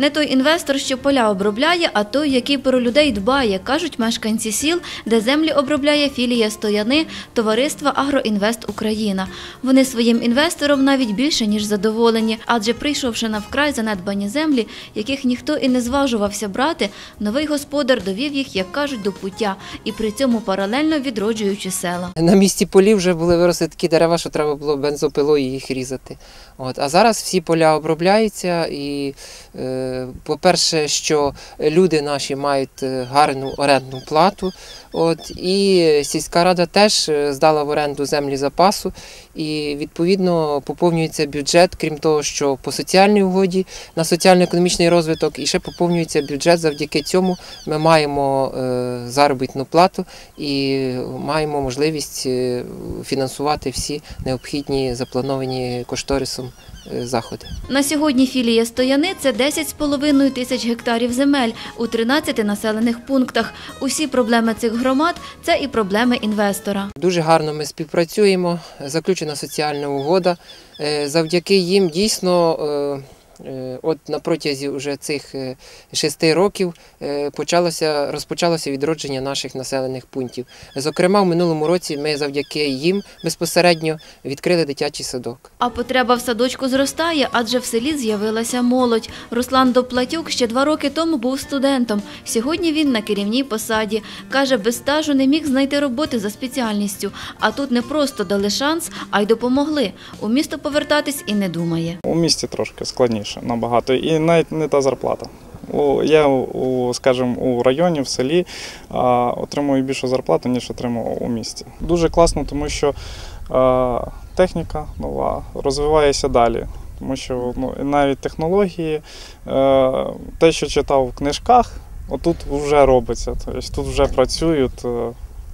Не той інвестор, що поля обробляє, а той, який про людей дбає, кажуть мешканці сіл, де землі обробляє філія Стояни товариства Агроінвест Україна. Вони своїм інвестором навіть більше ніж задоволені, адже прийшовши на вкрай занедбані землі, яких ніхто і не зважувався брати, новий господар довів їх, як кажуть, до пуття, і при цьому паралельно відроджуючи села. На місці полів вже були виросли такі дерева, що треба було бензопилою їх різати. От. А зараз всі поля обробляються, і, е, по-перше, що люди наші мають е, гарну орендну плату. От, і сільська рада теж е, здала в оренду землі запасу, і відповідно поповнюється бюджет, крім того, що по соціальній угоді на соціально-економічний розвиток, і ще поповнюється бюджет. Завдяки цьому ми маємо е, заробітну плату і маємо можливість е, фінансувати всі необхідні заплановані кошторисом е, заходи. На сьогодні філія Стояни це 10,5 тисяч гектарів земель у 13 населених пунктах. Усі проблеми цих громад це і проблеми інвестора. Дуже гарно ми співпрацюємо, заключена соціальна угода. Е, Завдяки їм дійсно. Е, От на протязі вже цих е, шести років е, почалося розпочалося відродження наших населених пунктів. Зокрема, в минулому році ми завдяки їм безпосередньо відкрили дитячий садок. А потреба в садочку зростає, адже в селі з'явилася молодь. Руслан Доплатюк ще два роки тому був студентом. Сьогодні він на керівній посаді. Каже, без стажу не міг знайти роботи за спеціальністю. А тут не просто дали шанс, а й допомогли. У місто повертатись і не думає. У місті трошки складніше набагато, і навіть не та зарплата. Я, у, скажімо, у районі, в селі отримую більшу зарплату, ніж отримував у місті. Дуже класно, тому що техніка нова розвивається далі. Тому що ну, навіть технології, е, те, що читав в книжках, отут вже робиться. Тобто тут вже працюють, е,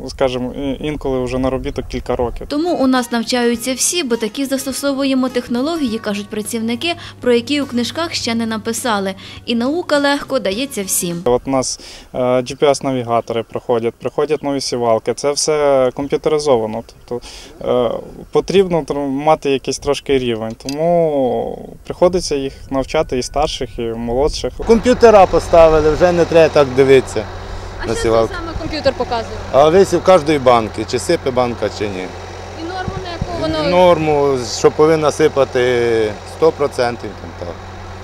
скажімо, інколи вже наробіток кілька років. Тому у нас навчаються всі, бо такі застосовуємо технології, кажуть працівники, про які у книжках ще не написали. І наука легко дається всім. От у нас е, GPS-навігатори проходять, приходять нові сівалки. Це все комп'ютеризовано. Тобто е, потрібно мати якийсь трошки рівень. Тому приходиться їх навчати і старших, і молодших. Комп'ютера поставили, вже не треба так дивитися. А на що це саме комп'ютер показує? А висів кожної банки, чи сипе банка, чи ні. І норму на яку воно. Норму, що повинна сипати 100%. Там, так.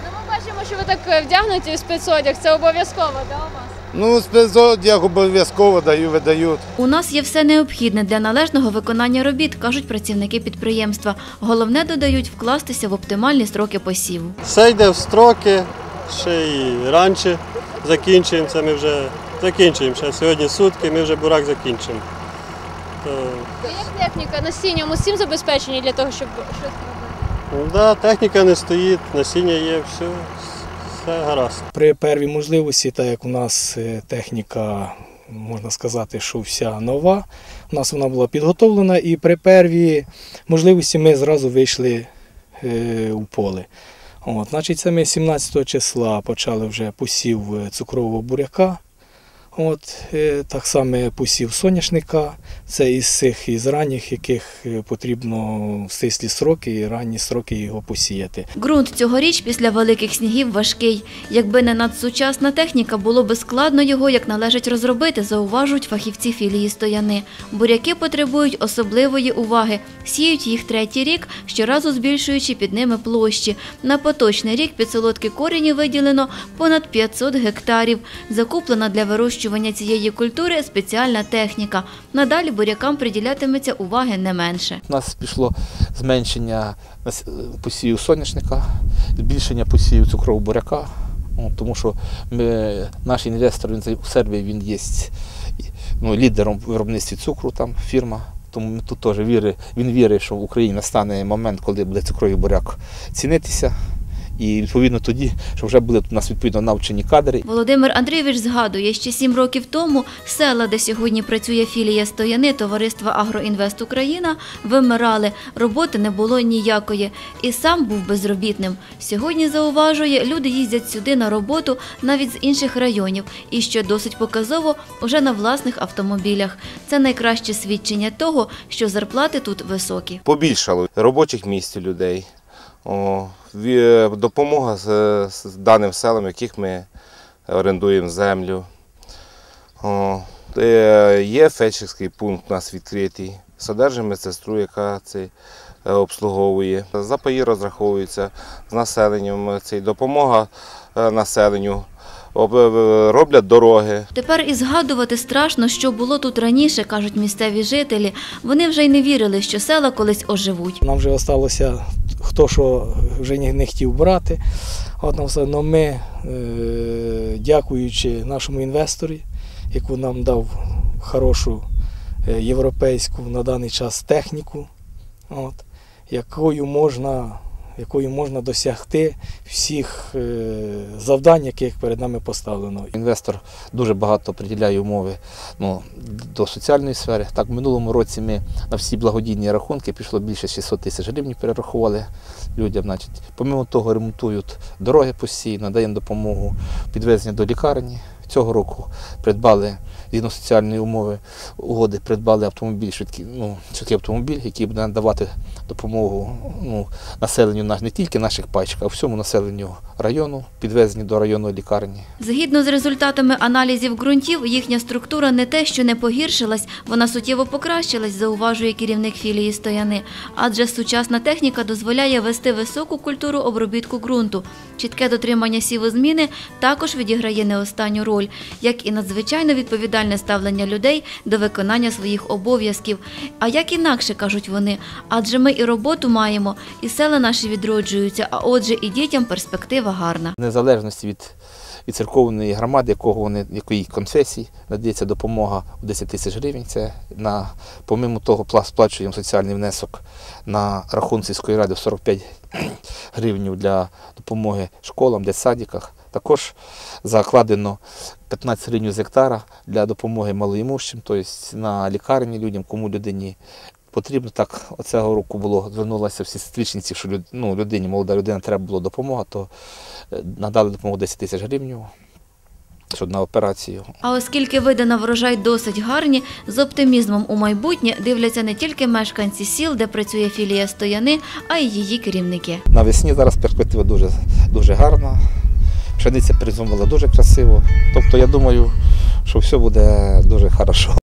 Ну, ми бачимо, що ви так е, вдягнуті в спецодяг. Це обов'язково, да, у вас? Ну, спецодяг обов'язково даю, видають. У нас є все необхідне для належного виконання робіт, кажуть працівники підприємства. Головне додають вкластися в оптимальні строки посіву. Все йде в строки, ще і раніше закінчуємо. Це ми вже закінчуємо. Ще сьогодні сутки, ми вже бурак закінчимо. То, А як техніка насінням усім забезпечені для того, щоб щось робити? ну, да, техніка не стоїть, насіння є, все, все гаразд. При первій можливості, так як у нас е, техніка, можна сказати, що вся нова, у нас вона була підготовлена, і при первій можливості ми зразу вийшли е, у поле. От, значить, це ми 17 числа почали вже посів е, цукрового буряка. От, е, так само посів соняшника. Це із цих із ранніх, яких е, потрібно в стислі сроки і ранні сроки його посіяти. Ґрунт цьогоріч після великих снігів важкий. Якби не надсучасна техніка, було би складно його як належить розробити, зауважують фахівці філії стояни. Буряки потребують особливої уваги. Сіють їх третій рік, щоразу збільшуючи під ними площі. На поточний рік під солодкі корені виділено понад 500 гектарів. Закуплена для вирощування цієї культури спеціальна техніка. Надалі бурякам приділятиметься уваги не менше. У нас пішло зменшення нас- соняшника, збільшення посівів цукрового буряка. Тому що ми, наш інвестор він у Сербії він є ну, лідером в виробництві цукру, там фірма. Тому тут теж віри, він вірить, що в Україні настане момент, коли буде цукровий буряк цінитися. І відповідно тоді, що вже були у нас відповідно навчені кадри, Володимир Андрійович згадує, ще сім років тому села, де сьогодні працює філія Стояни товариства Агроінвест Україна, вимирали. Роботи не було ніякої. І сам був безробітним. Сьогодні зауважує, люди їздять сюди на роботу навіть з інших районів. І що досить показово, уже на власних автомобілях. Це найкраще свідчення того, що зарплати тут високі. побільшало робочих місць людей. Допомога з, даним селам, яких ми орендуємо землю. Е, є фельдшерський пункт у нас відкритий. Содержимо медсестру, яка це е, обслуговує. Запаї розраховуються з населенням. Це допомога е, населенню. Е, Роблять дороги. Тепер і згадувати страшно, що було тут раніше, кажуть місцеві жителі. Вони вже й не вірили, що села колись оживуть. Нам вже залишилося хто що вже не, не хотів брати. От нам все одно ми, е, дякуючи нашому інвестору, яку нам дав хорошу е, європейську на даний час техніку, от, якою можна, якою можна досягти всіх е, завдань, яких перед нами поставлено. Інвестор дуже багато приділяє умови ну, до соціальної сфери. Так, в минулому році ми на всі благодійні рахунки пішло більше 600 тисяч гривень, перерахували людям. Значить, помимо того, ремонтують дороги постійно, даємо допомогу підвезення до лікарні. Цього року придбали згідно соціальної умови угоди, придбали автомобіль, швидкий, ну, швидкий автомобіль, який буде надавати допомогу ну, населенню не тільки наших пачок, а всьому населенню району, підвезенню до районної лікарні. Згідно з результатами аналізів ґрунтів, їхня структура не те, що не погіршилась, вона суттєво покращилась, зауважує керівник філії Стояни. Адже сучасна техніка дозволяє вести високу культуру обробітку ґрунту. Чітке дотримання сівозміни також відіграє не останню роль, як і надзвичайно відповідальне ставлення людей до виконання своїх обов'язків. А як інакше кажуть вони, адже ми і роботу маємо, і села наші відроджуються, а отже, і дітям перспектива гарна. Незалежності від, від церковної громади, якого вони, якої конфесії, надається допомога у 10 тисяч гривень. Це на, помимо того, сплачуємо соціальний внесок на рахунок сільської ради в 45 гривень для допомоги школам, дитсадиках. Також закладено 15 гривень з гектара для допомоги малоімущим, тобто на лікарні людям, кому людині потрібно. Так, оцього року було звернулася всі стрічниці, що люд- ну, людині, молода людина, треба було допомога, то е, надали допомогу 10 тисяч гривень на операцію. А оскільки види на врожай досить гарні, з оптимізмом у майбутнє дивляться не тільки мешканці сіл, де працює філія Стояни, а й її керівники. Навесні зараз перспектива дуже, дуже гарна. Пшениця призумила дуже красиво. Тобто я думаю, що все буде дуже хорошо.